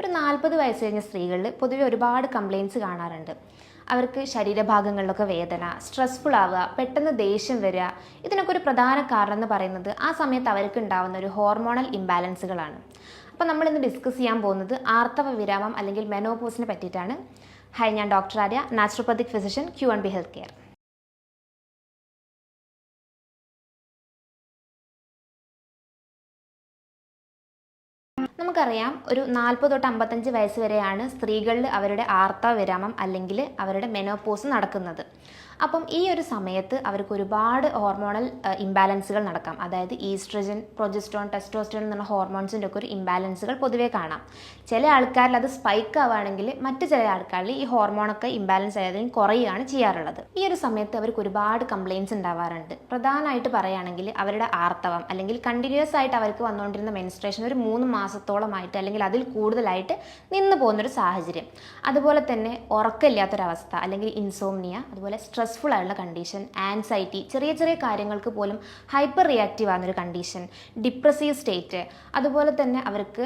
ഒരു നാൽപ്പത് വയസ്സ് കഴിഞ്ഞ സ്ത്രീകളിൽ പൊതുവെ ഒരുപാട് കംപ്ലയിന്റ്സ് കാണാറുണ്ട്. അവർക്ക് ശരീരഭാഗങ്ങളിലൊക്കെ വേദന സ്ട്രെസ്ഫുൾ ആവുക പെട്ടെന്ന് ദേഷ്യം വരിക ഇതിനൊക്കെ ഒരു പ്രധാന കാരണം എന്ന് പറയുന്നത് ആ സമയത്ത് അവർക്ക് ഉണ്ടാവുന്ന ഒരു ഹോർമോണൽ ഇംബാലൻസുകളാണ് അപ്പോൾ നമ്മൾ ഇന്ന് ഡിസ്കസ് ചെയ്യാൻ പോകുന്നത് ആർത്തവ വിരാമം അല്ലെങ്കിൽ മെനോപോസിനെ പറ്റിയിട്ടാണ്. ഹായ് ഞാൻ doctor Arya naturopathic physician Q and B health care നമുക്കറിയാം ഒരു നാൽപ്പത് തൊട്ട് അമ്പത്തഞ്ച് വയസ്സ് വരെയാണ് സ്ത്രീകളിൽ അവരുടെ ആർത്തവ വിരാമം അല്ലെങ്കിൽ അവരുടെ മെനോപോസ് നടക്കുന്നത്. അപ്പം ഈ ഒരു സമയത്ത് അവർക്ക് ഒരുപാട് ഹോർമോണൽ ഇംബാലൻസുകൾ നടക്കാം. അതായത് ഈസ്ട്രജൻ പ്രൊജസ്ട്രോൺ ടെസ്റ്റോസ്റ്റോൺ എന്നുള്ള ഹോർമോൺസിന്റെ ഒക്കെ ഒരു ഇംബാലൻസുകൾ പൊതുവേ കാണാം. ചില ആൾക്കാരിൽ അത് സ്പൈക്ക് ആവുകയാണെങ്കിൽ മറ്റു ചില ആൾക്കാരിൽ ഈ ഹോർമോണൊക്കെ ഇംബാലൻസ് ആയതിന് കുറയുകയാണ് ചെയ്യാറുള്ളത്. ഈ ഒരു സമയത്ത് അവർക്ക് ഒരുപാട് കംപ്ലയിൻസ് ഉണ്ടാവാറുണ്ട്. പ്രധാനമായിട്ട് പറയുകയാണെങ്കിൽ അവരുടെ ആർത്തവം അല്ലെങ്കിൽ കണ്ടിന്യൂസ് ആയിട്ട് അവർക്ക് വന്നുകൊണ്ടിരുന്ന മെൻസ്ട്രേഷൻ ഒരു മൂന്ന് മാസത്തോളമായിട്ട് അല്ലെങ്കിൽ അതിൽ കൂടുതലായിട്ട് നിന്ന് പോകുന്നൊരു സാഹചര്യം. അതുപോലെ തന്നെ ഉറക്കമില്ലാത്തൊരവസ്ഥ അല്ലെങ്കിൽ ഇൻസോംനിയ അതുപോലെ സ്ട്രെസ്ഫുൾ ആയിട്ടുള്ള കണ്ടീഷൻ ആൻസൈറ്റി ചെറിയ ചെറിയ കാര്യങ്ങൾക്ക് പോലും ഹൈപ്പർ റിയാക്റ്റീവ് ആകുന്നൊരു കണ്ടീഷൻ ഡിപ്രസീവ് സ്റ്റേറ്റ് അതുപോലെ തന്നെ അവർക്ക്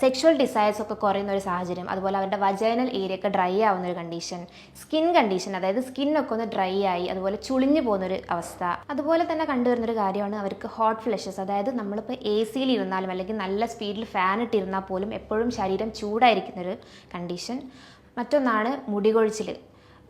സെക്ഷൽ ഡിസയേഴ്സ് ഒക്കെ കുറയുന്ന ഒരു സാഹചര്യം. അതുപോലെ അവരുടെ വജൈനൽ ഏരിയ ഒക്കെ ഡ്രൈ ആവുന്ന ഒരു കണ്ടീഷൻ സ്കിൻ കണ്ടീഷൻ അതായത് സ്കിന്നൊക്കെ ഒന്ന് ഡ്രൈ ആയി അതുപോലെ ചുളിഞ്ഞു പോകുന്നൊരു അവസ്ഥ. അതുപോലെ തന്നെ കണ്ടുവരുന്നൊരു കാര്യമാണ് അവർക്ക് ഹോട്ട് ഫ്ലഷസ് അതായത് നമ്മളിപ്പോൾ എ സിയിൽ ഇരുന്നാലും അല്ലെങ്കിൽ നല്ല സ്പീഡിൽ ഫാൻ ഇട്ടിരുന്നാൽ പോലും എപ്പോഴും ശരീരം ചൂടായിരിക്കുന്നൊരു കണ്ടീഷൻ മറ്റൊന്നാണ് മുടികൊഴിച്ചിൽ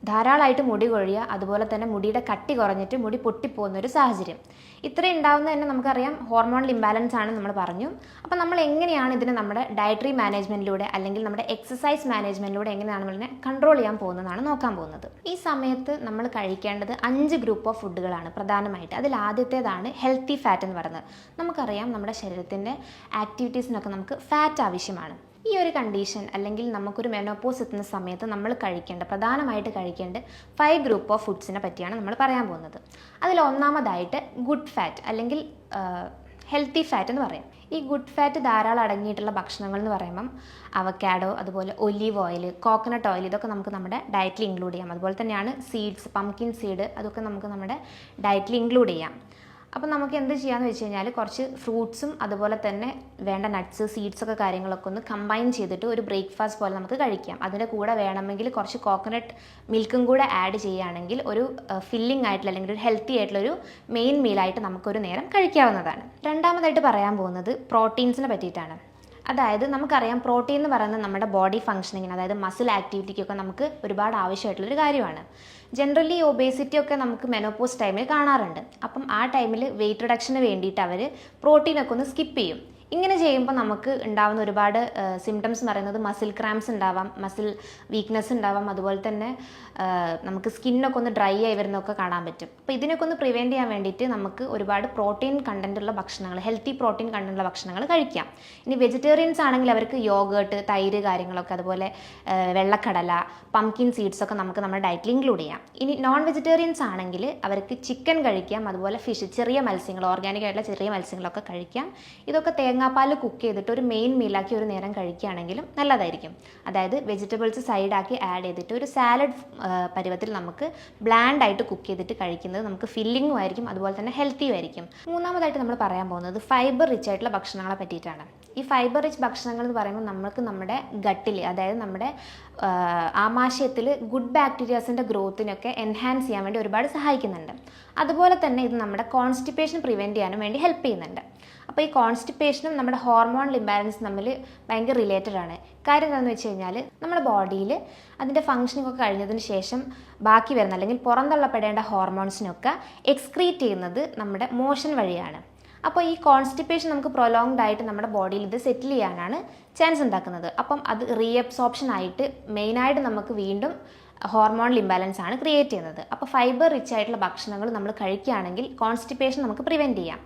ധാരാളമായിട്ട് മുടി കൊഴിയുക അതുപോലെ തന്നെ മുടിയുടെ കട്ടി കുറഞ്ഞിട്ട് മുടി പൊട്ടിപ്പോകുന്ന ഒരു സാഹചര്യം. ഇത്രയും ഉണ്ടാകുന്ന തന്നെ നമുക്കറിയാം ഹോർമോണൽ ഇംബാലൻസ് ആണ് നമ്മൾ പറഞ്ഞു. അപ്പോൾ നമ്മൾ എങ്ങനെയാണ് ഇതിനെ നമ്മുടെ ഡയറ്ററി മാനേജ്മെന്റിലൂടെ അല്ലെങ്കിൽ നമ്മുടെ എക്സസൈസ് മാനേജ്മെന്റിലൂടെ എങ്ങനെയാണ് നമ്മളിനെ കൺട്രോൾ ചെയ്യാൻ പോകുന്നതാണ് നോക്കാൻ പോകുന്നത്. ഈ സമയത്ത് നമ്മൾ കഴിക്കേണ്ടത് അഞ്ച് ഗ്രൂപ്പ് ഓഫ് ഫുഡുകളാണ് പ്രധാനമായിട്ട്. അതിൽ ആദ്യത്തേതാണ് ഹെൽത്തി ഫാറ്റ് എന്ന് പറയുന്നത്. നമുക്കറിയാം നമ്മുടെ ശരീരത്തിന്റെ ആക്ടിവിറ്റീസിനൊക്കെ നമുക്ക് ഫാറ്റ് ആവശ്യമാണ്. ഈ ഒരു കണ്ടീഷൻ അല്ലെങ്കിൽ നമുക്കൊരു മെനോപ്പോസ് എത്തുന്ന സമയത്ത് നമ്മൾ കഴിക്കേണ്ട പ്രധാനമായിട്ട് കഴിക്കേണ്ട ഫൈവ് ഗ്രൂപ്പ് ഓഫ് ഫുഡ്സിനെ പറ്റിയാണ് നമ്മൾ പറയാൻ പോകുന്നത്. അതിൽ ഒന്നാമതായിട്ട് ഗുഡ് ഫാറ്റ് അല്ലെങ്കിൽ ഹെൽത്തി ഫാറ്റ് എന്ന് പറയാം. ഈ ഗുഡ് ഫാറ്റ് ധാരാളം അടങ്ങിയിട്ടുള്ള ഭക്ഷണങ്ങൾ എന്ന് പറയുമ്പം അവക്കാഡോ അതുപോലെ ഒലീവ് ഓയിൽ കോക്കനട്ട് ഓയിൽ ഇതൊക്കെ നമുക്ക് നമ്മുടെ ഡയറ്റിൽ ഇൻക്ലൂഡ് ചെയ്യാം. അതുപോലെ തന്നെയാണ് സീഡ്സ് പംകിൻ സീഡ് അതൊക്കെ നമുക്ക് നമ്മുടെ ഡയറ്റിൽ ഇൻക്ലൂഡ് ചെയ്യാം. അപ്പം നമുക്ക് എന്ത് ചെയ്യാമെന്ന് വെച്ച് കഴിഞ്ഞാൽ കുറച്ച് ഫ്രൂട്ട്സും അതുപോലെ തന്നെ വേണ്ട നട്ട്സ് സീഡ്സ് ഒക്കെ കാര്യങ്ങളൊക്കെ ഒന്ന് കമ്പൈൻ ചെയ്തിട്ട് ഒരു ബ്രേക്ക്ഫാസ്റ്റ് പോലെ നമുക്ക് കഴിക്കാം. അതിന്റെ കൂടെ വേണമെങ്കിൽ കുറച്ച് കോക്കനട്ട് മിൽക്കും കൂടെ ആഡ് ചെയ്യുകയാണെങ്കിൽ ഒരു ഫില്ലിംഗ് ആയിട്ടുള്ള അല്ലെങ്കിൽ ഒരു ഹെൽത്തി ആയിട്ടുള്ള ഒരു മെയിൻ മീലായിട്ട് നമുക്കൊരു നേരം കഴിക്കാവുന്നതാണ്. രണ്ടാമതായിട്ട് പറയാൻ പോകുന്നത് പ്രോട്ടീൻസിനെ പറ്റിയിട്ടാണ്. അതായത് നമുക്കറിയാം പ്രോട്ടീൻ എന്ന് പറയുന്നത് നമ്മുടെ ബോഡി ഫങ്ഷനിങ്ങിന് അതായത് മസിൽ ആക്ടിവിറ്റിക്കൊക്കെ നമുക്ക് ഒരുപാട് ആവശ്യമായിട്ടുള്ളൊരു കാര്യമാണ്. ജനറലി ഒബേസിറ്റി ഒക്കെ നമുക്ക് മെനോപോസ് ടൈമിൽ കാണാറുണ്ട്. അപ്പം ആ ടൈമിൽ വെയിറ്റ് റിഡക്ഷന് വേണ്ടിയിട്ട് അവർ പ്രോട്ടീനൊക്കെ ഒന്ന് സ്കിപ്പ് ചെയ്യും. ഇങ്ങനെ ചെയ്യുമ്പോൾ നമുക്ക് ഉണ്ടാവുന്ന ഒരുപാട് സിംറ്റംസ് എന്ന് പറയുന്നത് മസിൽ ക്രാംസ് ഉണ്ടാവാം മസിൽ വീക്ക്നെസ് ഉണ്ടാവാം അതുപോലെ തന്നെ നമുക്ക് സ്കിന്നൊക്കെ ഒന്ന് ഡ്രൈ ആയി വരുന്നതൊക്കെ കാണാൻ പറ്റും. അപ്പോൾ ഇതിനൊക്കെ ഒന്ന് പ്രിവെന്റ് ചെയ്യാൻ വേണ്ടിയിട്ട് നമുക്ക് ഒരുപാട് പ്രോട്ടീൻ കണ്ടന്റുള്ള ഭക്ഷണങ്ങൾ ഹെൽത്തി പ്രോട്ടീൻ കണ്ടന്റുള്ള ഭക്ഷണങ്ങൾ കഴിക്കാം. ഇനി വെജിറ്റേറിയൻസ് ആണെങ്കിൽ അവർക്ക് യോഗേർട്ട് തൈര് കാര്യങ്ങളൊക്കെ അതുപോലെ വെള്ളക്കടല പംകിൻ സീഡ്സ് ഒക്കെ നമുക്ക് നമ്മുടെ ഡയറ്റിൽ ഇൻക്ലൂഡ് ചെയ്യാം. ഇനി നോൺ വെജിറ്റേറിയൻസ് ആണെങ്കിൽ അവർക്ക് ചിക്കൻ കഴിക്കാം അതുപോലെ ഫിഷ് ചെറിയ മത്സ്യങ്ങൾ ഓർഗാനിക് ആയിട്ടുള്ള ചെറിയ മത്സ്യങ്ങളൊക്കെ കഴിക്കാം. ഇതൊക്കെ തേങ്ങാപ്പാൽ കുക്ക് ചെയ്തിട്ട് ഒരു മെയിൻ മീലാക്കി ഒരു നേരം കഴിക്കുകയാണെങ്കിലും നല്ലതായിരിക്കും. അതായത് വെജിറ്റബിൾസ് സൈഡാക്കി ആഡ് ചെയ്തിട്ട് ഒരു സാലഡ് പരുവത്തിൽ നമുക്ക് ബ്ലാൻഡായിട്ട് കുക്ക് ചെയ്തിട്ട് കഴിക്കുന്നത് നമുക്ക് ഫില്ലിങ്ങും ആയിരിക്കും അതുപോലെ തന്നെ ഹെൽത്തിയും ആയിരിക്കും. മൂന്നാമതായിട്ട് നമ്മൾ പറയാൻ പോകുന്നത് ഫൈബർ റിച്ച് ആയിട്ടുള്ള ഭക്ഷണങ്ങളെ പറ്റിയിട്ടാണ്. ഈ ഫൈബർ റിച്ച് ഭക്ഷണങ്ങൾ എന്ന് പറയുമ്പോൾ നമുക്ക് നമ്മുടെ ഗട്ടിൽ അതായത് നമ്മുടെ ആമാശയത്തിൽ ഗുഡ് ബാക്ടീരിയാസിന്റെ ഗ്രോത്തിനൊക്കെ എൻഹാൻസ് ചെയ്യാൻ വേണ്ടി ഒരുപാട് സഹായിക്കുന്നുണ്ട്. അതുപോലെ തന്നെ ഇത് നമ്മുടെ കോൺസ്റ്റിപ്പേഷൻ പ്രിവെന്റ് ചെയ്യാനും വേണ്ടി ഹെൽപ്പ് ചെയ്യുന്നുണ്ട്. അപ്പോൾ ഈ കോൺസ്റ്റിപ്പേഷനും നമ്മുടെ ഹോർമോൺ ഇംബാലൻസ് തമ്മിൽ ഭയങ്കര റിലേറ്റഡ് ആണ്. കാര്യം എന്താണെന്ന് വെച്ച് കഴിഞ്ഞാൽ നമ്മുടെ ബോഡിയിൽ അതിന്റെ ഫങ്ഷനിങ് ഒക്കെ കഴിഞ്ഞതിന് ശേഷം ബാക്കി വരുന്ന അല്ലെങ്കിൽ പുറന്തള്ളപ്പെടേണ്ട ഹോർമോൺസിനൊക്കെ എക്സ്ക്രീറ്റ് ചെയ്യുന്നത് നമ്മുടെ മോഷൻ വഴിയാണ്. അപ്പോൾ ഈ കോൺസ്റ്റിപ്പേഷൻ നമുക്ക് പ്രൊലോങ്ഡ് ആയിട്ട് നമ്മുടെ ബോഡിയിൽ ഇത് സെറ്റിൽ ചെയ്യാനാണ് ചാൻസ് ഉണ്ടാക്കുന്നത്. അപ്പം അത് റീഅബ്സോപ്ഷൻ ആയിട്ട് മെയിനായിട്ട് നമുക്ക് വീണ്ടും ഹോർമോണൽ ഇംബാലൻസ് ആണ് ക്രിയേറ്റ് ചെയ്യുന്നത്. അപ്പോൾ ഫൈബർ റിച്ച് ആയിട്ടുള്ള ഭക്ഷണങ്ങൾ നമ്മൾ കഴിക്കുകയാണെങ്കിൽ കോൺസ്റ്റിപ്പേഷൻ നമുക്ക് പ്രിവെന്റ് ചെയ്യാം.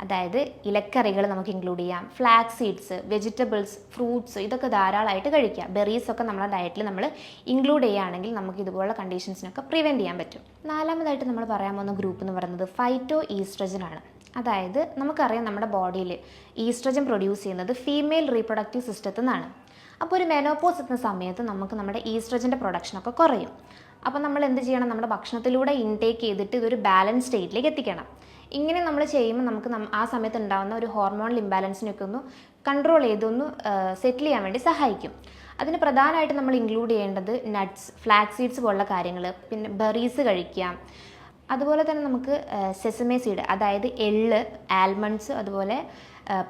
അതായത് ഇലക്കറികൾ നമുക്ക് ഇൻക്ലൂഡ് ചെയ്യാം. ഫ്ലാക്സ് സീഡ്സ് വെജിറ്റബിൾസ് ഫ്രൂട്ട്സ് ഇതൊക്കെ ധാരാളമായിട്ട് കഴിക്കാം. ബെറീസ് ഒക്കെ നമ്മുടെ ഡയറ്റിൽ നമ്മൾ ഇൻക്ലൂഡ് ചെയ്യുകയാണെങ്കിൽ നമുക്ക് ഇതുപോലുള്ള കണ്ടീഷൻസിനൊക്കെ പ്രിവെന്റ് ചെയ്യാൻ പറ്റും. നാലാമതായിട്ട് നമ്മൾ പറയാൻ പോകുന്ന ഗ്രൂപ്പ് എന്ന് പറയുന്നത് ഫൈറ്റോ ഈസ്ട്രജൻ ആണ്. അതായത് നമുക്കറിയാം നമ്മുടെ ബോഡിയിൽ ഈസ്ട്രജൻ പ്രൊഡ്യൂസ് ചെയ്യുന്നത് ഫീമെയിൽ റീപ്രൊഡക്റ്റീവ് സിസ്റ്റത്തിൽ നിന്നാണ് അപ്പോൾ ഒരു മെനോപോസ് എത്തുന്ന സമയത്ത് നമുക്ക് നമ്മുടെ ഈസ്ട്രജന്റെ പ്രൊഡക്ഷനൊക്കെ കുറയും. അപ്പോൾ നമ്മൾ എന്ത് ചെയ്യണം? നമ്മുടെ ഭക്ഷണത്തിലൂടെ ഇൻടേക്ക് ചെയ്തിട്ട് ഇതൊരു ബാലൻസ് സ്റ്റേറ്റിലേക്ക് എത്തിക്കണം. ഇങ്ങനെ നമ്മൾ ചെയ്യുമ്പോൾ നമുക്ക് ആ സമയത്ത് ഉണ്ടാകുന്ന ഒരു ഹോർമോണൽ ഇംബാലൻസിനൊക്കെ ഒന്ന് കൺട്രോൾ ചെയ്തൊന്ന് സെറ്റിൽ ചെയ്യാൻ വേണ്ടി സഹായിക്കും. അതിന് പ്രധാനമായിട്ട് നമ്മൾ ഇൻക്ലൂഡ് ചെയ്യേണ്ടത് നട്ട്സ് ഫ്ലാക്സ് സീഡ്സ് പോലുള്ള കാര്യങ്ങൾ പിന്നെ ബെറീസ് കഴിക്കാം അതുപോലെ തന്നെ നമുക്ക് സെസമേ സീഡ് അതായത് എള്ള് ആൽമണ്ട്സ് അതുപോലെ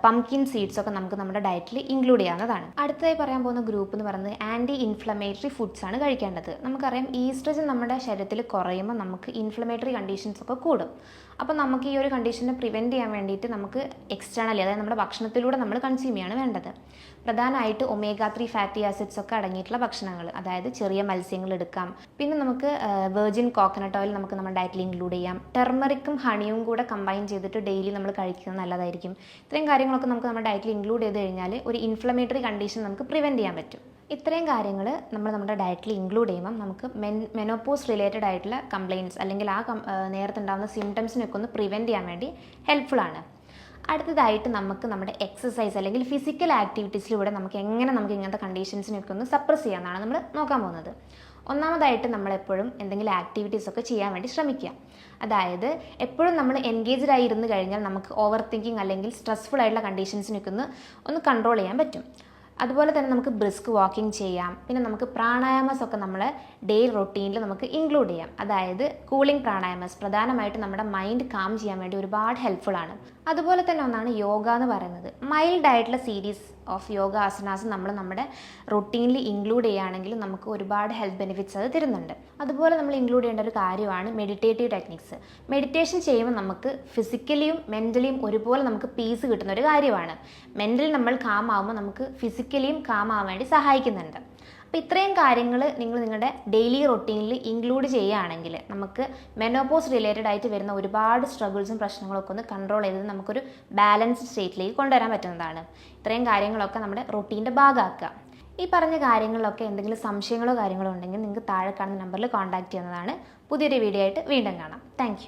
പംകിൻ സീഡ്സ് ഒക്കെ നമുക്ക് നമ്മുടെ ഡയറ്റിൽ ഇൻക്ലൂഡ് ചെയ്യാവുന്നതാണ്. അടുത്തതായി പറയാൻ പോകുന്ന ഗ്രൂപ്പ് എന്ന് പറയുന്നത് ആന്റി ഇൻഫ്ലമേറ്ററി ഫുഡ്സ് ആണ് കഴിക്കേണ്ടത്. നമുക്കറിയാം ഈസ്ട്രജൻ നമ്മുടെ ശരീരത്തിൽ കുറയുമ്പോൾ നമുക്ക് ഇൻഫ്ലമേറ്ററി കണ്ടീഷൻസ് ഒക്കെ കൂടും. അപ്പോൾ നമുക്ക് ഈ ഒരു കണ്ടീഷനെ പ്രിവെന്റ് ചെയ്യാൻ വേണ്ടിയിട്ട് നമുക്ക് എക്സ്റ്റേണലി അതായത് നമ്മുടെ ഭക്ഷണത്തിലൂടെ നമ്മൾ കൺസ്യൂം ചെയ്യാണ് വേണ്ടത്. പ്രധാനമായിട്ട് ഒമേഗ ത്രീ ഫാറ്റി ആസിഡ്സ് ഒക്കെ അടങ്ങിയിട്ടുള്ള ഭക്ഷണങ്ങൾ അതായത് ചെറിയ മത്സ്യങ്ങൾ എടുക്കാം. പിന്നെ നമുക്ക് വെർജിൻ കോക്കനട്ട് ഓയിൽ നമുക്ക് നമ്മുടെ ഡയറ്റിൽ ഇൻക്ലൂഡ് ചെയ്യാം. ടെർമറിക്കും ഹണിയും കൂടെ കമ്പൈൻ ചെയ്തിട്ട് ഡെയിലി നമ്മൾ കഴിക്കുന്നത് നല്ലതായിരിക്കും. ഇത്രയും കാര്യങ്ങളൊക്കെ നമുക്ക് നമ്മുടെ ഡയറ്റിൽ ഇൻക്ലൂഡ് ചെയ്ത് കഴിഞ്ഞാൽ ഒരു ഇൻഫ്ലമേറ്ററി കണ്ടീഷൻ നമുക്ക് പ്രിവെന്റ് ചെയ്യാൻ പറ്റും. ഇത്രയും കാര്യങ്ങൾ നമ്മൾ നമ്മുടെ ഡയറ്റിൽ ഇൻക്ലൂഡ് ചെയ്യുമ്പം നമുക്ക് മെൻ മെനോപ്പോസ് റിലേറ്റഡ് ആയിട്ടുള്ള കംപ്ലയിന്റ്സ് അല്ലെങ്കിൽ ആ നേരത്തെ ഉണ്ടാകുന്ന സിംറ്റംസിനൊക്കെ ഒന്ന് പ്രിവെന്റ് ചെയ്യാൻ വേണ്ടി ഹെൽപ്ഫുൾ ആണ്. അടുത്തതായിട്ട് നമുക്ക് നമ്മുടെ എക്സസൈസ് അല്ലെങ്കിൽ ഫിസിക്കൽ ആക്ടിവിറ്റീസിലൂടെ നമുക്ക് എങ്ങനെ നമുക്ക് ഇങ്ങനത്തെ കണ്ടീഷൻസിനൊക്കെ ഒന്ന് സപ്രസ് ചെയ്യാമെന്നാണ് നമ്മൾ നോക്കാൻ പോകുന്നത്. ഒന്നാമതായിട്ട് നമ്മളെപ്പോഴും എന്തെങ്കിലും ആക്ടിവിറ്റീസ് ഒക്കെ ചെയ്യാൻ വേണ്ടി ശ്രമിക്കുക. അതായത് എപ്പോഴും നമ്മൾ എൻഗേജ്ഡ് ആയി ഇരുന്ന് കഴിഞ്ഞാൽ നമുക്ക് ഓവർ തിങ്കിങ് അല്ലെങ്കിൽ സ്ട്രെസ്ഫുൾ ആയിട്ടുള്ള കണ്ടീഷൻസിനൊക്കെ ഒന്ന് ഒന്ന് കൺട്രോൾ ചെയ്യാൻ പറ്റും. അതുപോലെ തന്നെ നമുക്ക് ബ്രിസ്ക് വാക്കിംഗ് ചെയ്യാം. പിന്നെ നമുക്ക് പ്രാണായാമസ് ഒക്കെ നമ്മൾ ഡെയിലി റൊട്ടീനിൽ നമുക്ക് ഇൻക്ലൂഡ് ചെയ്യാം. അതായത് കൂളിംഗ് പ്രാണായാമസ് പ്രധാനമായിട്ട് നമ്മുടെ മൈൻഡ് കാം ചെയ്യാൻ വേണ്ടി ഒരുപാട് ഹെൽപ്ഫുൾ ആണ്. അതുപോലെ തന്നെ ഒന്നാണ് യോഗ എന്ന് പറയുന്നത്. മൈൽഡ് ആയിട്ടുള്ള സീരീസ് ഓഫ് യോഗ ആസനാസ് നമ്മൾ നമ്മുടെ റൊട്ടീനിൽ ഇൻക്ലൂഡ് ചെയ്യുകയാണെങ്കിൽ നമുക്ക് ഒരുപാട് ഹെൽത്ത് ബെനിഫിറ്റ്സ് അത് തരുന്നുണ്ട്. അതുപോലെ നമ്മൾ ഇൻക്ലൂഡ് ചെയ്യേണ്ട ഒരു കാര്യമാണ് മെഡിറ്റേറ്റീവ് ടെക്നിക്സ് മെഡിറ്റേഷൻ ചെയ്യുമ്പോൾ നമുക്ക് ഫിസിക്കലിയും മെന്റലിയും ഒരുപോലെ നമുക്ക് പീസ് കിട്ടുന്ന ഒരു കാര്യമാണ്. മെന്റലി നമ്മൾ കാം ആവുമ്പോൾ നമുക്ക് ഫിസിക്കലിയും കാം ആവാൻ വേണ്ടി സഹായിക്കുന്നുണ്ട്. അപ്പോൾ ഇത്രയും കാര്യങ്ങൾ നിങ്ങൾ നിങ്ങളുടെ ഡെയിലി റൊട്ടീനിൽ ഇൻക്ലൂഡ് ചെയ്യുകയാണെങ്കിൽ നമുക്ക് മെനോപോസ് റിലേറ്റഡ് ആയിട്ട് വരുന്ന ഒരുപാട് സ്ട്രഗിൾസും പ്രശ്നങ്ങളൊക്കെ ഒന്ന് കൺട്രോൾ ചെയ്ത് നമുക്കൊരു ബാലൻസ്ഡ് സ്റ്റേറ്റിലേക്ക് കൊണ്ടുവരാൻ പറ്റുന്നതാണ്. ഇത്രയും കാര്യങ്ങളൊക്കെ നമ്മുടെ റൊട്ടീന്റെ ഭാഗമാക്കുക. ഈ പറഞ്ഞ കാര്യങ്ങളിലൊക്കെ എന്തെങ്കിലും സംശയങ്ങളോ കാര്യങ്ങളോ ഉണ്ടെങ്കിൽ നിങ്ങൾക്ക് താഴെ കാണുന്ന നമ്പറിൽ കോൺടാക്ട് ചെയ്യുന്നതാണ്. പുതിയൊരു വീഡിയോ ആയിട്ട് വീണ്ടും കാണാം. താങ്ക്